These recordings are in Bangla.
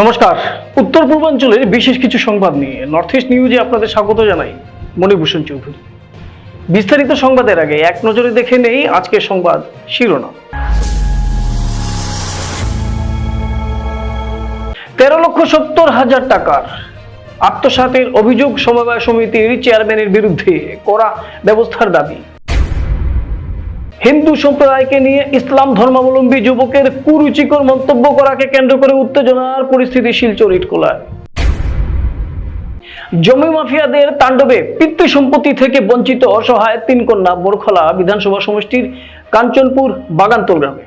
নমস্কার। উত্তর পূর্বাঞ্চলের বিশেষ কিছু সংবাদ নিয়ে নর্থ ইস্ট নিউজে আপনাদের স্বাগত জানাই মণিভূষণ চৌধুরী। বিস্তারিত সংবাদের আগে এক নজরে দেখে নেই আজকের সংবাদ শিরোনাম। তেরো লক্ষ সত্তর হাজার টাকার আত্মসাতের অভিযোগ সমবায় সমিতির চেয়ারম্যানের বিরুদ্ধে করা ব্যবস্থার দাবি। হিন্দু সম্প্রদায়কে নিয়ে ইসলাম ধর্মাবলম্বী যুবকের কুরুচিকর মন্তব্য করাকে কেন্দ্র করে উত্তেজনার পরিস্থিতি শিলচর ইটকোলায় জমি মাফিয়াদের তাণ্ডবে পিতৃ সম্পত্তি থেকে বঞ্চিত অসহায় তিন কন্যা বোরখলা বিধানসভা সমষ্টির কাঞ্চনপুর বাগানতল গ্রামে।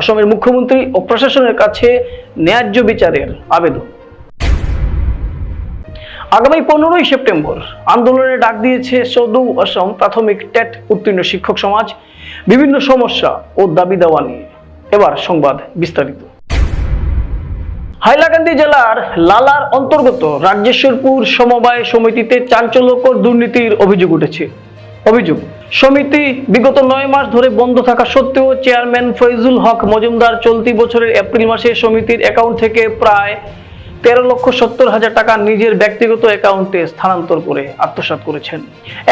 অসমের মুখ্যমন্ত্রী ও প্রশাসনের কাছে ন্যায্য বিচারের আবেদন। আগামী পনেরোই সেপ্টেম্বর আন্দোলনে ডাক দিয়েছে সদৌ অসম প্রাথমিক টেট উত্তীর্ণ শিক্ষক সমাজ, বিভিন্ন সমস্যা ও দাবি দেওয়া নিয়ে। এবার সংবাদ বিস্তারিত। হাইলাকান্দি জেলার লালার অন্তর্গত রাজ্যেশ্বরপুর সমবায় সমিতিতে চাঞ্চল্যকর দুর্নীতির অভিযোগ উঠেছে। অভিযোগ, সমিতি বিগত নয় মাস ধরে বন্ধ থাকা সত্ত্বেও চেয়ারম্যান ফৈজুল হক মজুমদার চলতি বছরের এপ্রিল মাসে সমিতির অ্যাকাউন্ট থেকে প্রায় তেরো লক্ষ সত্তর হাজার টাকা নিজের ব্যক্তিগত অ্যাকাউন্টে স্থানান্তর করে আত্মসাৎ করেছেন।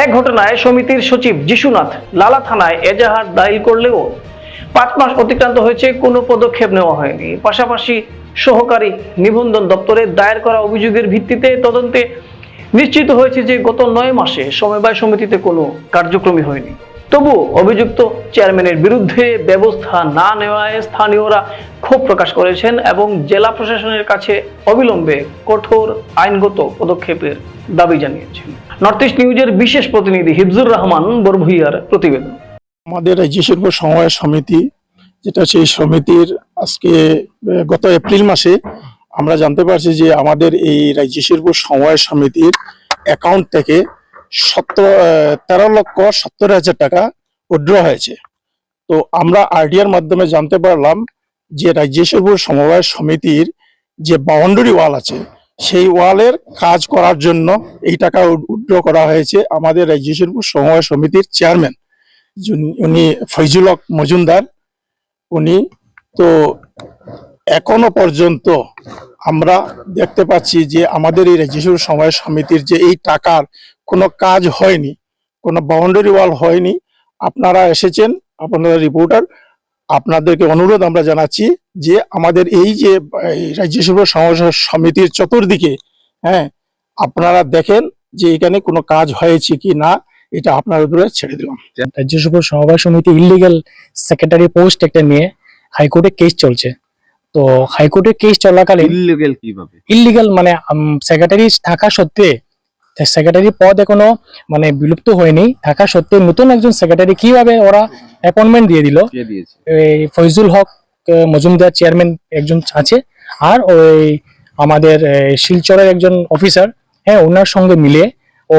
এক ঘটনায় সমিতির সচিব যিশুনাথ লালা থানায় এজাহার দায়ের করলেও পাঁচ মাস অতিক্রান্ত হয়েছে, কোনো পদক্ষেপ নেওয়া হয়নি। পাশাপাশি সহকারী নিবন্ধন দপ্তরে দায়ের করা অভিযোগের ভিত্তিতে তদন্তে নিশ্চিত হয়েছে যে গত নয় মাসে সমবায় সমিতিতে কোনো কার্যক্রমই হয়নি। তবু অভিযুক্ত চেয়ারম্যানের বিরুদ্ধে ব্যবস্থা না নেওয়ায় স্থানীয়রা ক্ষোভ প্রকাশ করেছেন এবং জেলা প্রশাসনের কাছে অবিলম্বে কঠোর আইনগত পদক্ষেপের দাবি জানিয়েছেন। নর্থ ইস্ট নিউজের বিশেষ প্রতিনিধি হিফজুর রহমান, বরভুইয়ার প্রতিবেদন। আমাদের রাজ্য শিল্প সমবায় সমিতি, যেটা সেই সমিতির আজকে গত এপ্রিল মাসে আমরা জানতে পারছি যে আমাদের এই রাজ্য শিল্প সমবায় সমিতির অ্যাকাউন্ট থেকে সত্তর তেরো লক্ষ সত্তর হাজার টাকা উইথড্র হয়েছে। তো আমরা আরটিআর মাধ্যমে জানতে পারলাম যে রাজ্য শিল্প সমবায় সমিতির যে বাউন্ডারি ওয়াল আছে, সেই ওয়ালের কাজ করার জন্য এই টাকা উইথড্র করা হয়েছে আমাদের রাজ্য শিল্প সমবায় সমিতির চেয়ারম্যান উনি ফৈজুল হক মজুমদার। উনি, তো এখনও পর্যন্ত আমরা দেখতে পাচ্ছি যে আমাদের এই রাজ্য সময় সমিতির যে এই টাকার কোনো কাজ হয়নি কোনো বাউন্ডারি ওয়াল হয়নি। আপনারা এসেছেন আপনারা রিপোর্টার আপনাদেরকে অনুরোধ আমরা জানাচ্ছি যে আমাদের এই যে এই রাজ্য সমিতির চতুর্দিকে হ্যাঁ আপনারা দেখেন যে এখানে কোনো কাজ হয়েছে কি না এটা আপনার উপরে ছেড়ে দিলাম রাজ্য সভা সমবায় সমিতি ইলিগাল সেক্রেটারি পোস্ট একটা নিয়ে হাইকোর্টে কেস চলছে। তো হাইকোর্টে কেস চলাকালীন ইলিগেল কীভাবে? ইলিগাল মানে সেক্রেটারি থাকা সত্ত্বে সেক্রেটারি পদ এখনও মানে বিলুপ্ত হয়নি। থাকা সত্ত্বে নতুন একজন সেক্রেটারি কীভাবে ওরা অ্যাপয়েন্টমেন্ট দিয়ে দিল? ফৈজুল হক মজুমদার চেয়ারম্যান একজন আছে। আর ওই আমাদের শিলচরের একজন অফিসার হ্যাঁ ওনার সঙ্গে মিলে। ও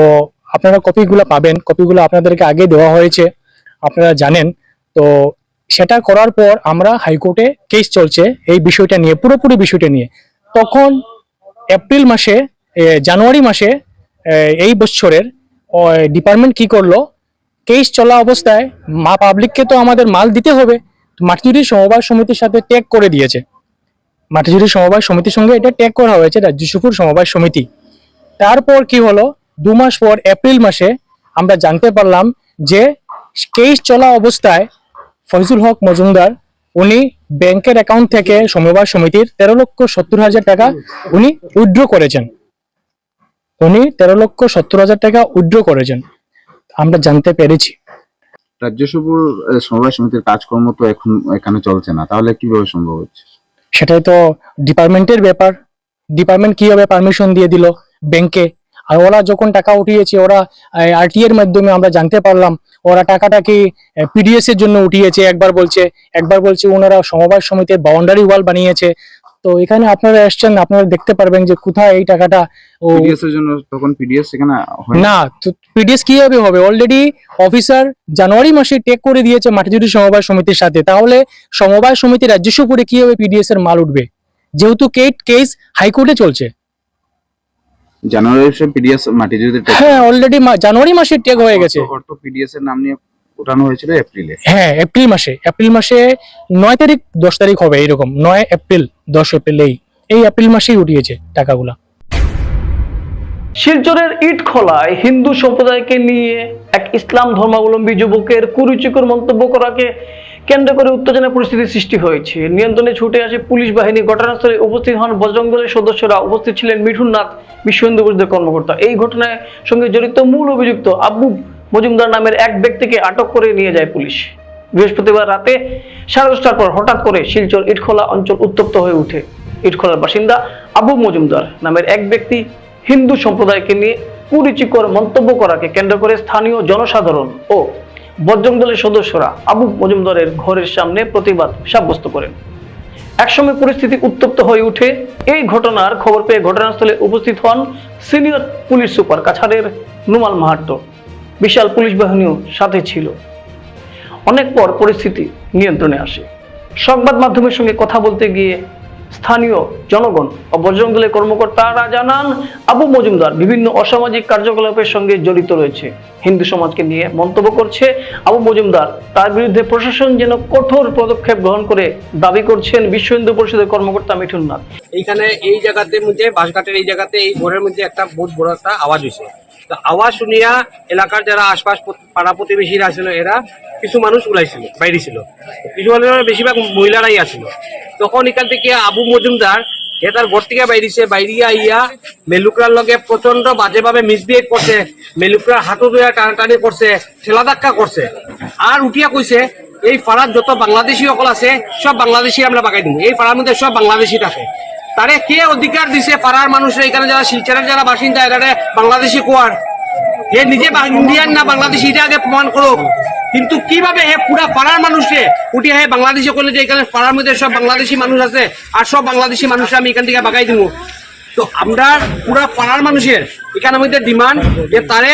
আপনারা কপিগুলো পাবেন। কপিগুলো আপনাদেরকে আগে দেওয়া হয়েছে। আপনারা জানেন। তো সেটা করার পর আমরা হাইকোর্টে কেস চলছে এই বিষয়টা নিয়ে পুরোপুরি বিষয়টা নিয়ে। তখন এপ্রিল মাসে জানুয়ারি মাসে এই বছরের ডিপার্টমেন্ট কি করল? কেস চলা অবস্থায় মা পাবলিককে তো আমাদের মাল দিতে হবে। মাটিজুরি সমবায় সমিতির সাথে ট্যাগ করে দিয়েছে। মাটিজুরি সমবায় সমিতির সঙ্গে এটা ট্যাগ করা হয়েছে রাজ্য সুপুর সমবায় সমিতি। তারপর কি হলো? দু মাস পর এপ্রিল মাসে আমরা জানতে পারলাম যে কেস চলা অবস্থায় ফয়জুল হক মজুমদার, উনি ব্যাংকের অ্যাকাউন্ট থেকে সমবায় সমিতির তেরো লক্ষ সত্তর হাজার টাকা উনি উইথড্র করেছেন। উনি তেরো লক্ষ সত্তর হাজার টাকা উইথড্র করেছেন। আমরা জানতে পেরেছি। রাজ্য সমবায় সমিতির কাজকর্ম তো এখন এখানে চলছে না। তাহলে কীভাবে সম্ভব হচ্ছে? সেটাই তো ডিপার্টমেন্টের ব্যাপার। ডিপার্টমেন্ট কীভাবে পারমিশন দিয়ে দিল ব্যাংকে? আর ওরা যখন টাকা উঠিয়েছে ওরা আরটি এর মাধ্যমে আমরা জানতে পারলাম ওরা টাকাটা কি পিডিএস এর জন্য উঠিয়েছে? একবার বলছে একবার বলছে ওনারা সমবায় সমিতির বাউন্ডারি ওয়াল বানিয়েছে। তো এখানে আপনারা এসছেন আপনারা দেখতে পারবেন যে কোথায় এই টাকাটা ও পিডিএস এর জন্য তখন পিডিএস হয়? না পিডিএস কীভাবে হবে? অলরেডি অফিসার জানুয়ারি মাসে টেক করে দিয়েছে মাটিজুরি সমবায় সমিতির সাথে। তাহলে সমবায় সমিতি রাজস্ব করে কীভাবে পিডিএস এর মাল উঠবে? যেহেতু কেট কেস হাইকোর্টে চলছে। জানুয়ারি মাসে পিডিএস মাটি যদি হ্যাঁ অলরেডি জানুয়ারি মাসে টেক হয়ে গেছে। অর্থ পিডিএস এর নাম নিয়ে ওঠানো হয়েছিল এপ্রিলে হ্যাঁ এপ্রিল মাসে। এপ্রিল মাসে নয় তারিখ দশ তারিখ হবে এরকম। নয় এপ্রিল দশ এপ্রিল এই এপ্রিল মাসেই উঠিয়েছে টাকাগুলা। শিলচরের ইট খোলায় হিন্দু সম্প্রদায়কে নিয়ে এক ইসলাম ধর্মাবলম্বী যুবকের কুরুচিকর মন্তব্য করাকে কেন্দ্র করে উত্তেজনা পরিস্থিতি সৃষ্টি হয়েছে। নিয়ন্ত্রণে ছুটে আসে পুলিশ বাহিনী। ঘটনাস্থলে উপস্থিত হন বজরং দলের সদস্যরা। উপস্থিত ছিলেন মিঠুন নাথ বিশ্ব হিন্দু পরিষদের কর্মকর্তা। এই ঘটনায় সঙ্গে জড়িত মূল অভিযুক্ত আব্বু মজুমদার নামের এক ব্যক্তিকে আটক করে নিয়ে যায় পুলিশ। বৃহস্পতিবার রাতে সাড়ে দশটার পর হঠাৎ করে শিলচর ইটখোলা অঞ্চল উত্তপ্ত হয়ে ওঠে। ইটখোলার বাসিন্দা আবু মজুমদার নামের এক ব্যক্তি হিন্দু সম্প্রদায়কে নিয়ে কুরুচিকর মন্তব্য করাকে কেন্দ্র করে স্থানীয় জনসাধারণ ও বজরং দলের সদস্যরা আবু মজুমদারের ঘরের সামনে প্রতিবাদ সাব্যস্ত করেন। একসময় পরিস্থিতি উত্তপ্ত হয়ে উঠে এই ঘটনার খবর পেয়ে ঘটনাস্থলে উপস্থিত হন সিনিয়র পুলিশ সুপার কাছাড়ের নুমাল মাহাতো। বিশাল পুলিশ বাহিনীও সাথে ছিল। অনেক পর পরিস্থিতি নিয়ন্ত্রণে আসে। সংবাদ মাধ্যমের সঙ্গে কথা বলতে গিয়ে স্থানীয় জনগণ ও বজরং দলের কর্মকর্তারা জানান, আবু মজুমদার বিভিন্ন অসামাজিক কার্যকলাপের সঙ্গে জড়িত রয়েছে। হিন্দু সমাজকে নিয়ে মন্তব্য করছে, আবু মজুমদার তার বিরুদ্ধে প্রশাসন যেন কঠোর পদক্ষেপ গ্রহণ করে দাবি করছেন বিশ্ব হিন্দু পরিষদের কর্মকর্তা মিঠুন নাথ। এইখানে এই জায়গাতে মধ্যে বাসঘাটের এই জায়গাতে, এই ঘরের মধ্যে একটা বহুত বড় একটা আওয়াজ হয়েছে আওয়াজ শুনিয়া এলাকার যারা আশপাশ পাড়া প্রতিবেশীরা ছিল, এরা কিছু মানুষ ওলাইছিল বাইরে ছিল কিছু মানুষের বেশিরভাগ মহিলারাই আসছিল তখন এখান থেকে আবু মজুমদার এ তার ঘর থেকে বাইরিছে, বাইরিয়া আইয়া মেলুকরার লগে প্রচণ্ড বাজেভাবে মিসবিহেভ করছে মেলুকরার হাতও ধুয়া টানাটানি করছে, ঠেলা ধাক্কা করছে। আর উঠিয়া কইছে, এই পাড়ার যত বাংলাদেশি সকল আছে, সব বাংলাদেশি আমরা বাগাই দিব। এই পাড়ার মধ্যে সব বাংলাদেশি থাকে। তারে কে অধিকার দিছে পাড়ার মানুষরা? এখানে যারা শিলচরের যারা বাসিন্দা, এখানে বাংলাদেশি কোয়ার। হে নিজে ইন্ডিয়ান না বাংলাদেশি, এটা আগে প্রমাণ করুক। কিন্তু কীভাবে হে পুরা পাড়ার মানুষে উঠে হে বাংলাদেশি করলে যে এখানে পাড়ার মধ্যে সব বাংলাদেশি মানুষ আছে, আর সব বাংলাদেশি মানুষরা আমি এখান থেকে বাগাই দিব তো আমরা পুরা পাড়ার মানুষের এখানে মধ্যে ডিমান্ড যে তারে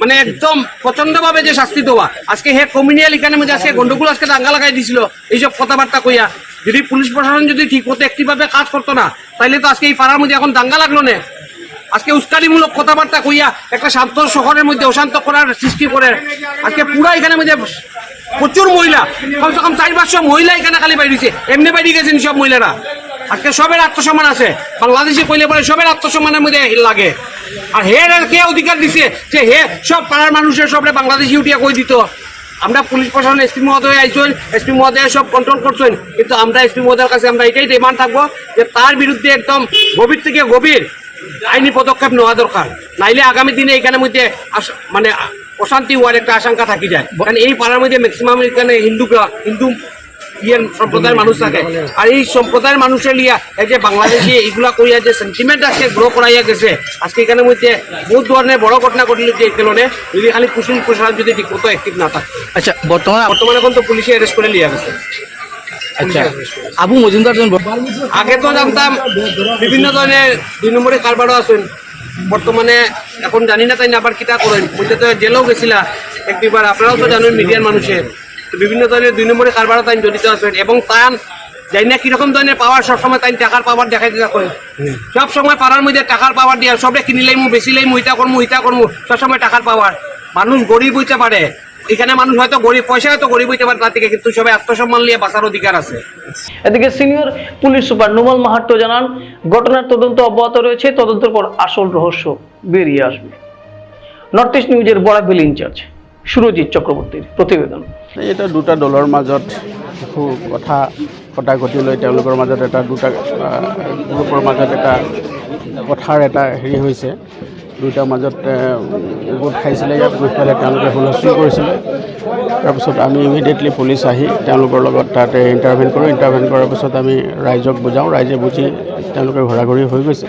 মানে একদম প্রচণ্ড ভাবে যে শাস্তি দেওয়া। আজকে হে কমিউনিয়াল এখানে মধ্যে আজকে গন্ডগোল আজকে দাঙ্গা লাগাই দিছিল, এইসব কথাবার্তা কইয়া। যদি পুলিশ প্রশাসন যদি ঠিক মতো একটি ভাবে কাজ করতো না, তাইলে তো আজকে এই পাড়ার মধ্যে এখন দাঙ্গা লাগল না। আজকে উস্কানিমূলক কথাবার্তা কইয়া একটা শান্ত শহরের মধ্যে অশান্ত করার সৃষ্টি করে। আজকে পুরা এখানে মধ্যে প্রচুর মহিলা। কমসে কম চার পাঁচশো মহিলা এখানে খালি বাইরেছে এমনি বাইরে গেছেন সব মহিলারা। আজকে সবের আত্মসম্মান আছে। বাংলাদেশে কইলে পরে সবের আত্মসম্মানের মধ্যে লাগে। আর হে এর কে অধিকার দিছে যে হে সব পাড়ার মানুষের সবরে বাংলাদেশি উঠিয়া কই দিত? আমরা পুলিশ প্রশাসন, এসপি মহোদয় আইসেন এসপি মহোদয় সব কন্ট্রোল করছেন। কিন্তু আমরা এসপি মহোদয়ের কাছে আমরা এটাই ডিমান্ড থাকব যে তার বিরুদ্ধে একদম গভীর থেকে গভীর আইনি পদক্ষেপ নেওয়া দরকার। নাইলে আগামী দিনে এখানে মধ্যে মানে অশান্তি হওয়ার একটা আশঙ্কা থাকি যায়। কারণ এই পাড়ার মধ্যে ম্যাক্সিমাম এখানে হিন্দু হিন্দু ইয়ের সম্প্রদায়ের মানুষ থাকে। আর এই সম্প্রদায়ের মানুষের লিয়া এই যে বাংলাদেশি এইগুলা করিয়া যে সেন্টিমেন্ট আজকে গ্রো করাইয়া গেছে আজকে এখানে মধ্যে বহুত ধরনের বড় ঘটনা ঘটল যে কারণে যদি খালি পুলিশ প্রশাসন যদি ঠিক মতো অ্যাক্টিভ না থাকে। আচ্ছা বর্তমানে বর্তমানে এখন তো পুলিশে অ্যারেস্ট করে লিয়া গেছে। আচ্ছা। আবু মজুমদার আগে তো জানতাম বিভিন্ন ধরনের দুই নম্বরে কারবারও আছেন। বর্তমানে এখন জানি না তাই না আবার কিতা করেন? তো জেলেও গেছিলা এক দুইবার। আপনারাও তো জানেন মিডিয়ার মানুষের বিভিন্ন ধরনের দুই নম্বরে কারবারও তাই জড়িত আছেন এবং তান জানি না কীরকম ধরনের পাওয়ার সবসময় তাই টাকার পাওয়ার দেখাই দিতে করে সব সময় পাড়ার মধ্যে টাকার পাওয়ার দিয়া সবে কিনিলেই মু বেচিলেই মু ইটা করমু ইটা করমু সবসময় টাকার পাওয়ার মানুষ গরিব হইতে পারে এখানে মানুষ হয়তো গরিব পয়সা হয়তো গরিব হইতে পারে তার থেকে কিন্তু সবাই আত্মসম্মান নিয়ে বাঁচার অধিকার আছে। এদিকে senior police super Numal Mahato জানান ঘটনার তদন্ত অব্যাহত রয়েছে তদন্তের পর আসল রহস্য বেরিয়ে আসবে। নর্থ ইস্ট নিউজের বরাবিল ইনচার্জ সুরজিৎ চক্রবর্তীর প্রতিবেদন। এটা দুটা দলৰ মাজত কথা কটাকটি লৈ তেওঁলোকৰ মাজত এটা দুটা গ্ৰুপৰ মাজত এটা কথাৰ এটা হেৰি হৈছে। দুটাৰ মাজত গোট খাইছিলে, ইয়াত গৈ পেলাই তেওঁলোকে হুলস্থুল কৰিছিলে। তাৰপিছত আমি ইমিডিয়েটলি পুলিচ আহি তেওঁলোকৰ লগত তাতে ইণ্টাৰভেন কৰোঁ। ইণ্টাৰভেন কৰাৰ পিছত আমি ৰাইজক বুজাওঁ। ৰাইজে বুজি তেওঁলোকে ঘূৰা ঘূৰি হৈ গৈছে।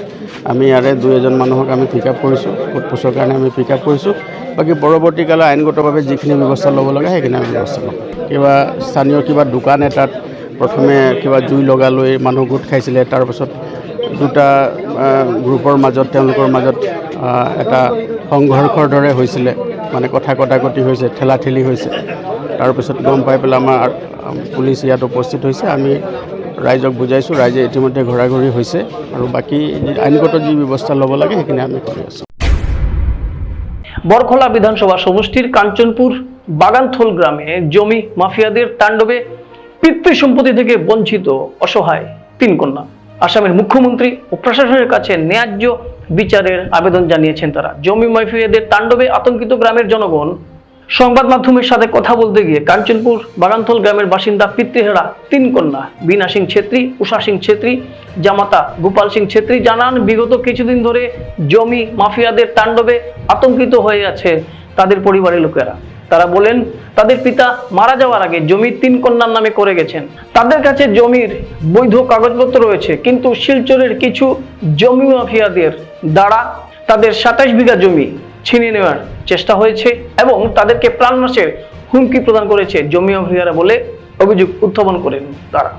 আমি ইয়াৰে দুই এজন মানুহক আমি পিক আপ কৰিছোঁ। সোধ পোছৰ কাৰণে আমি পিক আপ কৰিছোঁ। বাকী পৰৱৰ্তীকালে আইনগতভাৱে যিখিনি ব্যৱস্থা ল'ব লাগে, সেইখিনি আমি ব্যৱস্থা ল'ম। কিবা স্থানীয় কিবা দোকান এটাত প্ৰথমে কিবা জুই লগালৈ মানুহ গোট খাইছিলে। তাৰপাছত দুটা গ্ৰুপৰ মাজত, তেওঁলোকৰ মাজত এটা সংঘৰ্ষৰ দৰে হৈছিলে। মানে কথা কটাকটি হৈছে ঠেলা ঠেলি হৈছে। তাৰপিছত গম পাই পেলাই আমাৰ পুলিচ ইয়াত উপস্থিত হৈছে। আমি ৰাইজক বুজাইছোঁ, ৰাইজে ইতিমধ্যে ঘূৰা ঘূৰি হৈছে আৰু বাকী আইনগত যি ব্যৱস্থা ল'ব লাগে, সেইখিনি আমি কৰি আছোঁ। বরখোলা বিধানসভা সমষ্টির কাঞ্চনপুর বাগানথল গ্রামে জমি মাফিয়াদের তাণ্ডবে পিতৃ সম্পত্তি থেকে বঞ্চিত অসহায় তিন কন্যা। আসামের মুখ্যমন্ত্রী ও প্রশাসনের কাছে ন্যায্য বিচারের আবেদন জানিয়েছেন তারা। জমি মাফিয়াদের তাণ্ডবে আতঙ্কিত গ্রামের জনগণ। সংবাদ মাধ্যমের সাথে কথা বলতে গিয়ে কাঞ্চনপুর বাগানথল গ্রামের বাসিন্দা পিতৃহেরা তিন কন্যা বিনা সিং ছেত্রী, উষা সিং ছেত্রী, জামাতা গোপাল সিং ছেত্রী জানান, বিগত কিছুদিন ধরে জমি মাফিয়াদের তাণ্ডবে আতঙ্কিত হয়ে আছে তাদের পরিবারের লোকেরা। তারা বলেন, তাদের পিতা মারা যাওয়ার আগে জমি তিন কন্যার নামে করে গেছেন। তাদের কাছে জমির বৈধ কাগজপত্র রয়েছে, কিন্তু শিলচরের কিছু জমি মাফিয়াদের দ্বারা তাদের সাতাশ বিঘা জমি ছিনিয়ে নেওয়ার চেষ্টা হয়েছে এবং তাদেরকে প্রাণনাশের হুমকি প্রদান করেছে, জমি মাফিয়ারা বলে অভিযোগ উত্থাপন করেন তারা।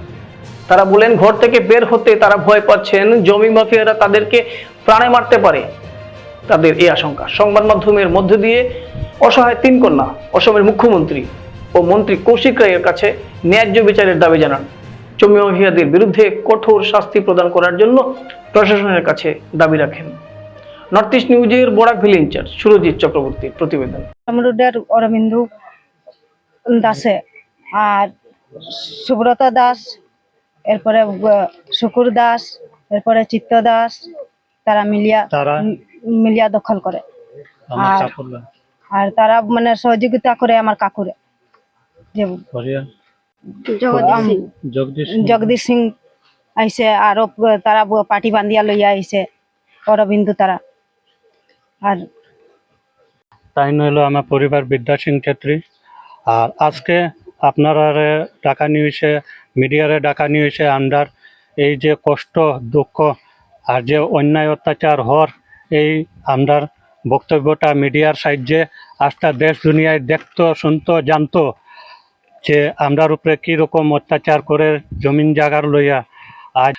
তারা বলেন, ঘর থেকে বের হতে তারা ভয় পাচ্ছেন, জমি মাফিয়ারা তাদেরকে প্রাণে মারতে পারে। তাদের এই আশঙ্কা। সংবাদ মাধ্যমের মধ্যে দিয়ে অসহায় তিন কন্যা অসমের মুখ্যমন্ত্রী ও মন্ত্রী কৌশিক রায়ের কাছে ন্যায্য বিচারের দাবি জানান। জমি মাফিয়াদের বিরুদ্ধে কঠোর শাস্তি প্রদান করার জন্য প্রশাসনের কাছে দাবি রাখেন। নর্থ ইস্ট নিউজের বরাক ভিল ইনচার্জ সুরজিৎ চক্রবর্তীর প্রতিবেদন। আমরুডের অরবিন্দু দাসে আর সুব্রত দাস এরপরে শুকুর দাস এরপরে চিত্ত দাস তারা মিলিয়া মিলিয়া দখল করে। আর- আর তারা মানে সহযোগিতা করে আমার কাকুরে। যে জগদীশ সিং। আইসে আরও তারা পার্টি বান্ধিয়া লইয়া আইসে অরবিন্দু তারা। আর তাই হলো আমার পরিবার বিদ্যা সিং ছেত্রী। আর আজকে আপনারা ডাকা নিউজে মিডিয়ারে ডাকা নিউজে আন্ডার এই যে কষ্ট দুঃখ আর যে অন্যায় অত্যাচার হর এই আমরার বক্তব্যটা মিডিয়ার সাহায্যে আজটা দেশ দুনিয়ায় দেখতো, শুনতো, জানতো যে আমরার উপরে কীরকম অত্যাচার করে জমিন জাগার লইয়া। আজ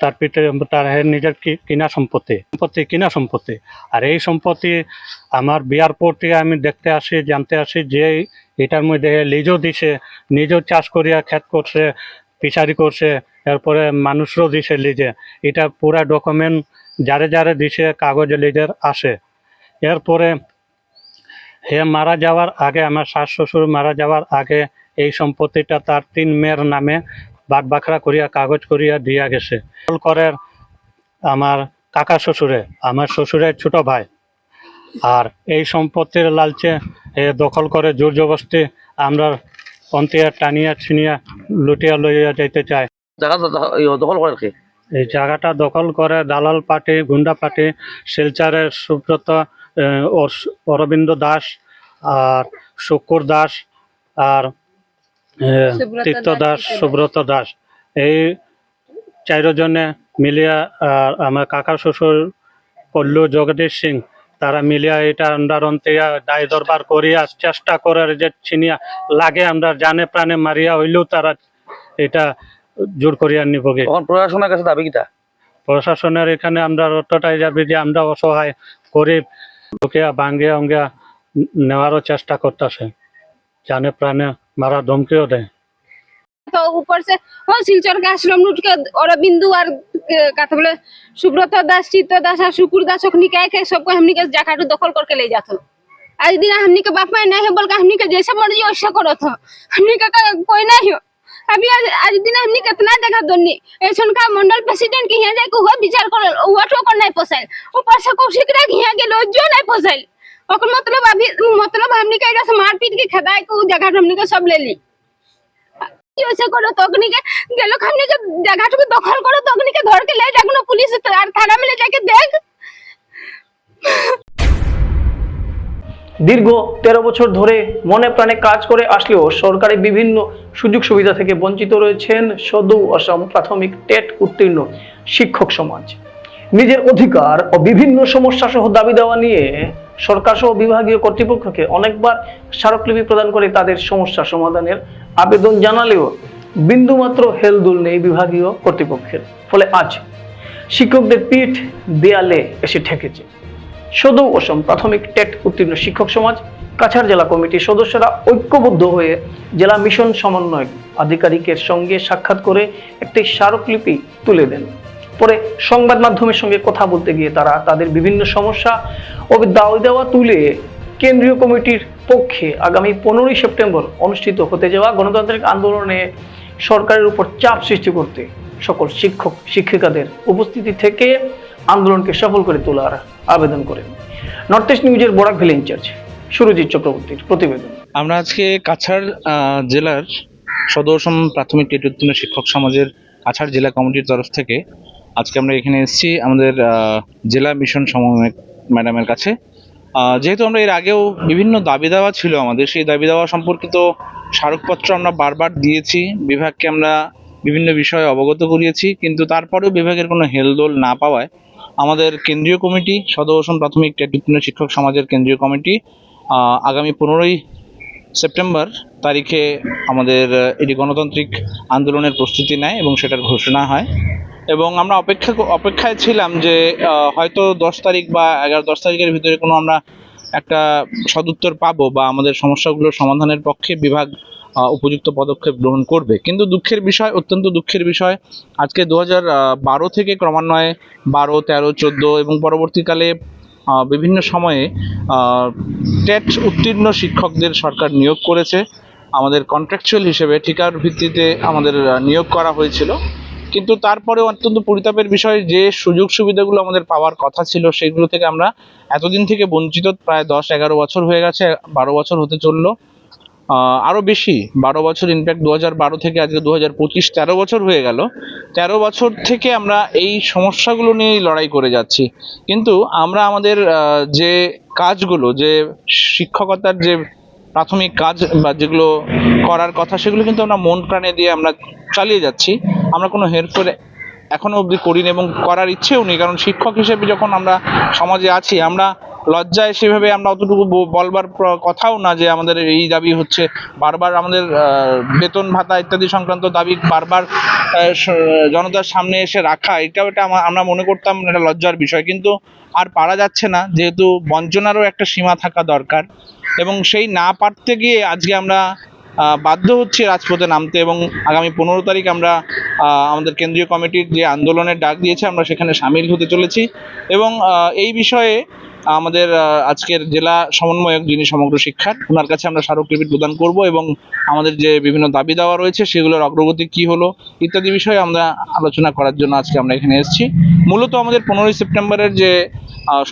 তার পিঠে তার নিজের কি- কিনা সম্পত্তি সম্পত্তি কিনা সম্পত্তি। আর এই সম্পত্তি আমার বিয়ার পর থেকে আমি দেখতে আসি, জানতে আসি যে এটার মধ্যে লিজও দিছে নিজেও চাষ করিয়া ক্ষেত করছে, ফিশারি করছে, এরপরে মানুষরও দিছে লিজে। এটা পুরা ডকুমেন্ট যারে যারে দিছে কাগজে লিজের আসে। এরপরে হে মারা যাওয়ার আগে, আমার শাশ শ্বশুর মারা যাওয়ার আগে এই সম্পত্তিটা তার তিন মেয়ের নামে বাট বাখরা করিয়া, কাগজ করিয়া দিয়া গেছে। করের আমার কাকা শ্বশুরে, আমার শ্বশুরের ছোট ভাই। আর এই সম্পত্তির লালচে এ দখল করে জোর জবস্তি আমরা অন্তিয়া টানিয়া ছিনিয়া লুটিয়া লইয়া যাইতে চায় দখল করে এই জায়গাটা দখল করে দালাল পার্টি গুন্ডা পার্টি শিলচারের সুব্রত অরবিন্দ দাস আর শুকুর দাস আর তীর্থ দাস। সুব্রত দাস এই চারজনে মিলিয়া আর আমার কাকা শ্বশুর পল্লু জগদীশ সিং তারা মিলিয়া এটা আমরা অন্তিয়া দায় দরবার করিয়া চেষ্টা করার যে ছিনিয়া লাগে আমরা জানে প্রাণে মারিয়া হইলেও তারা এটা জোর করিয়া নিবগে তখন প্রশাসনের কাছে দাবি কিটা প্রশাসনের এখানে আমরা অতটাই যাবে যে আমরা অসহায় গরিব ঢুকিয়া ভাঙ্গিয়া অঙ্গিয়া নেওয়ারও চেষ্টা করতেছে জানে প্রাণে মারা ধমকিও দেয় तो ऊपर से हो सिलचर का आश्रम लूट के और बिंदु और का तो बोले सुब्रत दास चित्त दास और शुक्र दास ओखनी कह के सबको हमनी के जाकाटू दखल करके ले जातो आज दिन हमनी के बाप में नहीं है बोल के हमनी के जैसे मर्जी वैसा करो तो हमनी का का- कोई नहीं हो अभी आज, आज दिन हमनी कितना जगह दोनी ऐसन का मंडल प्रेसिडेंट के यहाँ जाके हुआ विचार कर हुआ ठोकर नहीं पोसाइल ऊपर से कौशिक रे यहाँ के लोग जो नहीं पोसाइल ओकर मतलब अभी मतलब हमनी के एजा से मारपीट के खदाई को उ जगह हमनी के सब ले ली ऐसे करो तो अग्नि के गेलो हमने के जगह को दखल करो तो अग्नि के धर के ले দীর্ঘ তেরো বছর ধরে মনে প্রাণে কাজ করে আসলেও সরকারি বিভিন্ন সুযোগ সুবিধা থেকে বঞ্চিত রয়েছেন সদৌ অসম প্রাথমিক টেট উত্তীর্ণ শিক্ষক সমাজ। নিজের অধিকার ও বিভিন্ন সমস্যা সহ দাবি দেওয়া নিয়ে সরকার সহ বিভাগীয় কর্তৃপক্ষকে অনেকবার স্মারকলিপি প্রদান করে তাদের সমস্যা সমাধানের আবেদন জানালেও বিন্দুমাত্র হেলদুল নেই বিভাগীয় কর্তৃপক্ষের। ফলে আজ শিক্ষকদের পিঠ দেয়ালে এসে ঠেকেছে। সদৌ অসম প্রাথমিক টেট উত্তীর্ণ শিক্ষক সমাজ, কাছাড় জেলা কমিটির সদস্যরা ঐক্যবদ্ধ হয়ে জেলা মিশন সমন্বয়ক আধিকারিকের সঙ্গে সাক্ষাৎ করে একটি স্মারকলিপি তুলে দেন। পরে সংবাদ মাধ্যমের সঙ্গে কথা বলতে গিয়ে তারা তাদের বিভিন্ন সমস্যা ও দাওয়া দেওয়া তুলে কেন্দ্রীয় কমিটির পক্ষে আগামী পনেরোই সেপ্টেম্বর অনুষ্ঠিত হতে যাওয়া গণতান্ত্রিক আন্দোলনে সরকারের উপর চাপ সৃষ্টি করতে সকল শিক্ষক, শিক্ষিকাদের উপস্থিতি থেকে আন্দোলনকে সফল করে তোলার আবেদন করেন নর্থ ইস্ট নিউজের বরাক ভ্যালি ইনচার্জ সুরজিৎ চক্রবর্তীর প্রতিবেদন। আমরা আজকে কাছাড় জেলার সদরসম প্রাথমিক টেট উত্তীর্ণ শিক্ষক সমাজের কাছাড় জেলা কমিটির তরফ থেকে আজকে আমরা এখানে এসেছি আমাদের জেলা মিশন সমন্বয়ক ম্যাডামের কাছে। যেহেতু আমরা এর আগেও বিভিন্ন দাবি দাওয়া ছিল আমাদের, সেই দাবি দাওয়া সম্পর্কিত স্মারকপত্র আমরা বারবার দিয়েছি, বিভাগকে আমরা বিভিন্ন বিষয়ে অবগত করিয়েছি, কিন্তু তারপরেও বিভাগের কোনো হেলদোল না পাওয়ায় আমাদের কেন্দ্রীয় কমিটি সদরসম প্রাথমিক উত্তীর্ণ শিক্ষক সমাজের কেন্দ্রীয় কমিটি আগামী পনেরোই সেপ্টেম্বর তারিখে আমাদের এটি গণতান্ত্রিক আন্দোলনের প্রস্তুতি নেয় এবং সেটার ঘোষণা হয়। এবং আমরা অপেক্ষা অপেক্ষায় ছিলাম যে হয়তো দশ তারিখ বা এগারো, দশ তারিখের ভিতরে কোনো আমরা একটা সদুত্তর পাবো বা আমাদের সমস্যাগুলোর সমাধানের পক্ষে বিভাগ উপযুক্ত পদক্ষেপ গ্রহণ করবে। কিন্তু দুঃখের বিষয়, অত্যন্ত দুঃখের বিষয়, আজকে দু বারো থেকে ক্রমান্বয়ে বারো, তেরো, চোদ্দ এবং পরবর্তীকালে বিভিন্ন সময়ে টেট উত্তীর্ণ শিক্ষকদের সরকার নিয়োগ করেছে। আমাদের কন্ট্রাকচুয়াল হিসেবে ঠিকার ভিত্তিতে আমাদের নিয়োগ করা হয়েছিল। কিন্তু তারপরে অত্যন্ত পরিতাপের বিষয়, যে সুযোগ সুবিধাগুলো আমাদের পাওয়ার কথা ছিল, সেগুলো থেকে আমরা এতদিন থেকে বঞ্চিত, প্রায় দশ, এগারো বছর হয়ে গেছে, বারো বছর হতে চলল। আহ, আরও বেশি। বারো বছর ইনফ্যাক্ট দু হাজার বারো থেকে আজকে দু হাজার পঁচিশ তেরো বছর হয়ে গেল। তেরো বছর থেকে আমরা এই সমস্যাগুলো নিয়েই লড়াই করে যাচ্ছি। কিন্তু আমরা আমাদের যে কাজগুলো যে শিক্ষকতার যে প্রাথমিক কাজ বা যেগুলো করার কথা সেগুলো কিন্তু আমরা মন প্রাণে দিয়ে আমরা চালিয়ে যাচ্ছি। আমরা কোনো হেরফের এখনও অবধি করিনি এবং করার ইচ্ছেও নেই, কারণ শিক্ষক হিসেবে যখন আমরা সমাজে আছি, আমরা লজ্জায় সেভাবে আমরা অতটুকু বলবার কথাও না যে আমাদের এই দাবি হচ্ছে। বারবার আমাদের বেতন ভাতা ইত্যাদি সংক্রান্ত দাবি বারবার জনতার সামনে এসে রাখা, এটাও এটা আমরা মনে করতাম এটা লজ্জার বিষয়। কিন্তু আর পারা যাচ্ছে না, যেহেতু বঞ্চনারও একটা সীমা থাকা দরকার। এবং সেই না পারতে গিয়ে আজকে আমরা বাধ্য হচ্ছি রাজপথে নামতে এবং আগামী পনেরো তারিখ আমরা আমাদের কেন্দ্রীয় কমিটির যে আন্দোলনের ডাক দিয়েছে, আমরা সেখানে সামিল হতে চলেছি। এবং এই বিষয়ে আমাদের আজকের জেলা সমন্বয়ক যিনি সমগ্র শিক্ষার ওনার কাছে আমরা স্মারকলিপি প্রদান করব এবং আমাদের যে বিভিন্ন দাবি দেওয়া রয়েছে, সেগুলোর অগ্রগতি কি হলো ইত্যাদি বিষয়ে আমরা আলোচনা করার জন্য আজকে আমরা এখানে এসেছি। মূলত আমাদের পনেরোই সেপ্টেম্বরের যে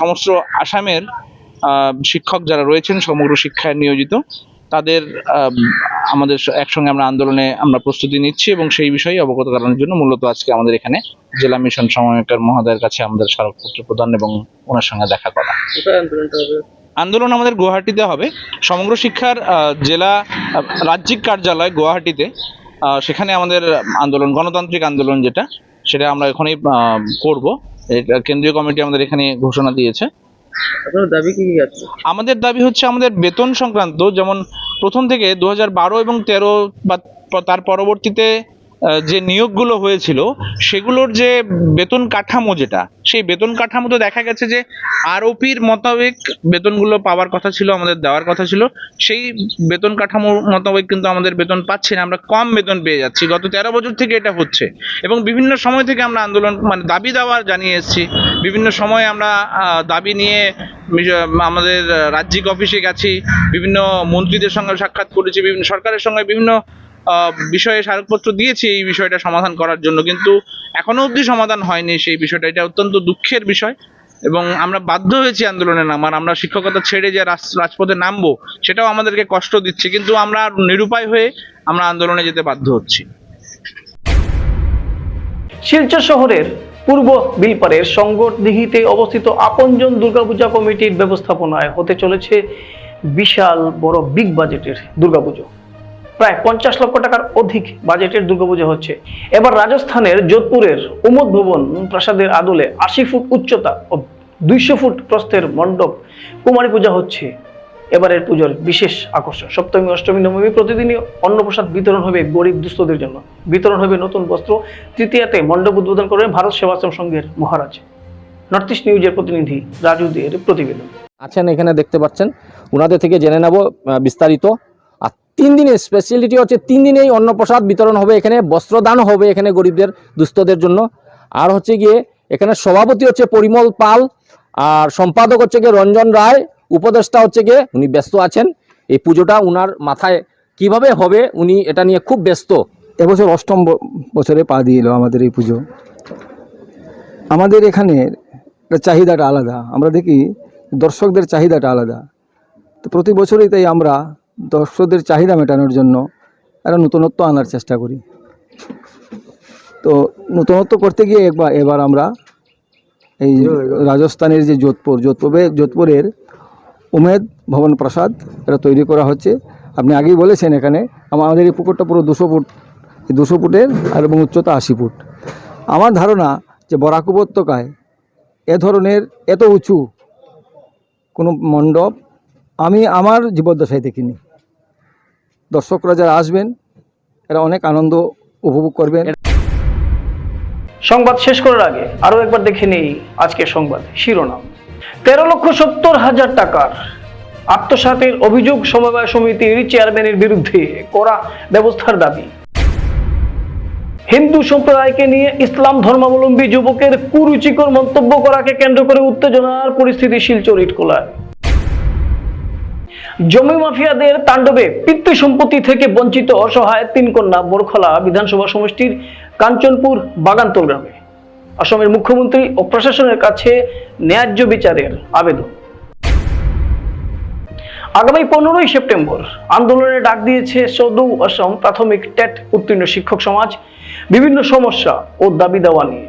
সমস্ত আসামের শিক্ষক যারা রয়েছেন, সমগ্র শিক্ষায় নিয়োজিত তাদের আমাদের একসঙ্গে আমরা আন্দোলনে আমরা প্রস্তুতি নিচ্ছি এবং সেই বিষয়ে অবগত করানোর জন্য মূলত আজকে আমাদের এখানে জেলা মিশন সমন্বয়কার মহোদয়ের কাছে আমাদের স্মারকপত্র প্রদান এবং ওনার সঙ্গে দেখা করা। আন্দোলন আমাদের গুয়াহাটিতে হবে। সমগ্র শিক্ষার জেলা রাজ্যিক কার্যালয় গুয়াহাটিতে সেখানে আমাদের আন্দোলন গণতান্ত্রিক আন্দোলন যেটা সেটা আমরা এখনই করব। কেন্দ্রীয় কমিটি আমাদের এখানে ঘোষণা দিয়েছে। আমাদের দাবি হচ্ছে আমাদের বেতন সংক্রান্ত, যেমন প্রথম থেকে দু বারো এবং তেরো বা তার পরবর্তীতে যে নিয়োগগুলো হয়েছিল, সেগুলোর যে বেতন কাঠামো যেটা, সেই বেতন কাঠামোতে দেখা গেছে যে আরওপির মোতাবেক বেতনগুলো পাওয়ার কথা ছিল, আমাদের দেওয়ার কথা ছিল। সেই বেতন কাঠামো মোতাবেক কিন্তু আমাদের বেতন পাচ্ছি না, আমরা কম বেতন পেয়ে যাচ্ছি। গত তেরো বছর থেকে এটা হচ্ছে এবং বিভিন্ন সময় থেকে আমরা আন্দোলন মানে দাবি দেওয়া জানিয়ে এসেছি। বিভিন্ন সময় আমরা দাবি নিয়ে আমাদের রাজ্যিক অফিসে গেছি, বিভিন্ন মন্ত্রীদের সঙ্গে সাক্ষাৎ করেছি, বিভিন্ন সরকারের সঙ্গে বিভিন্ন বিষয়ে স্মারকপত্র দিয়েছি এই বিষয়টা সমাধান করার জন্য, কিন্তু এখনও অবধি সমাধান হয়নি সেই বিষয়টা। এটা অত্যন্ত দুঃখের বিষয় এবং আমরা বাধ্য হয়েছি আন্দোলনে নামার। আমরা শিক্ষকতা ছেড়ে যে রাজ- রাজপথে নামবো, সেটাও আমাদেরকে কষ্ট দিচ্ছে, কিন্তু আমরা নিরুপায় হয়ে আমরা আন্দোলনে যেতে বাধ্য হচ্ছি। শিলচর শহরের পূর্ব বিলপাড়ের সংগঠদিঘিতে অবস্থিত আপনজন দুর্গাপূজা কমিটির ব্যবস্থাপনায় হতে চলেছে বিশাল বড় বিগ বাজেটের দুর্গাপুজো। প্রায় পঞ্চাশ লক্ষ টাকার অধিক বাজেটের দুর্গাপুজো হচ্ছে। এবার রাজস্থানের যোধপুরের উমদ ভবন প্রাসাদের আদলে আশি ফুট উচ্চতা ও দুইশো ফুট প্রস্থের মণ্ডপ কুমারী পূজা হচ্ছে। এবারের পুজোর বিশেষ আকর্ষণ, সপ্তমী, অষ্টমী, নবমী প্রতিদিনই অন্নপ্রসাদ বিতরণ হবে গরিব দুস্থদের জন্য। বিতরণ হবে নতুন বস্ত্র, তৃতীয়াতে মণ্ডপ উদ্বোধন করবেন ভারত সেবাশ্রম সংঘের মহারাজ। নর্থ ইস্ট নিউজের প্রতিনিধি রাজু দের প্রতিবেদন। আছেন এখানে দেখতে পাচ্ছেন। ওনাদের থেকে জেনে নেব বিস্তারিত। আর তিন দিনের স্পেশালিটি হচ্ছে তিন দিনেই অন্নপ্রসাদ বিতরণ হবে, এখানে বস্ত্রদানও হবে এখানে গরিবদের, দুস্থদের জন্য। আর হচ্ছে গিয়ে এখানে সভাপতি হচ্ছে পরিমল পাল, আর সম্পাদক হচ্ছে গিয়ে রঞ্জন রায়, উপদেষ্টা হচ্ছে গিয়ে উনি ব্যস্ত আছেন। এই পুজোটা উনার মাথায় কীভাবে হবে, উনি এটা নিয়ে খুব ব্যস্ত। এবছর অষ্টম বছরে পা দিয়ে এলো আমাদের এই পুজো। আমাদের এখানে চাহিদাটা আলাদা। আমরা দেখি দর্শকদের চাহিদাটা আলাদা। তো প্রতি বছরই তাই আমরা দর্শকদের চাহিদা মেটানোর জন্য একটা নতুনত্ব আনার চেষ্টা করি। তো নতুনত্ব করতে গিয়ে একবার, এবার আমরা এই রাজস্থানের যে যোধপুর, যোধপুরে, যোধপুরের উমেদ ভবন প্রাসাদ এটা তৈরি করা হচ্ছে। আপনি আগেই বলেছেন এখানে, আমাদের এই পুকুরটা পুরো দুশো ফুট, দুশো ফুটের আর এবং উচ্চতা আশি ফুট। আমার ধারণা যে বরাক উপত্যকায় এ ধরনের এত উঁচু কোনো মণ্ডপ আমি আমার জীবদ্দশায় দেখিনি। দর্শকরা যারা আসবেন, এরা অনেক আনন্দ উপভোগ করবেন। সংবাদ শেষ করার আগে আরও একবার দেখে নেই আজকের সংবাদ শিরোনাম। তেরো লক্ষ সত্তর হাজার টাকার আত্মসাতের অভিযোগ সমবায় সমিতির চেয়ারম্যানের বিরুদ্ধে করা ব্যবস্থার দাবি। হিন্দু সম্প্রদায়কে নিয়ে ইসলাম ধর্মাবলম্বী যুবকের কুরুচিকর মন্তব্য করাকে কেন্দ্র করে উত্তেজনার পরিস্থিতি শিলচর ইটকোলায় জমি মাফিয়াদের তাণ্ডবে পিতৃ সম্পত্তি থেকে বঞ্চিত অসহায় তিন কন্যা বোরখলা বিধানসভা সমষ্টির কাঞ্চনপুর বাগানতল গ্রামে। অসমের মুখ্যমন্ত্রী ও প্রশাসনের কাছে ন্যায্য বিচারের আবেদন। আগামী পনেরোই সেপ্টেম্বর আন্দোলনে ডাক দিয়েছে সদৌ অসম প্রাথমিক টেট উত্তীর্ণ শিক্ষক সমাজ, বিভিন্ন সমস্যা ও দাবি দেওয়া নিয়ে।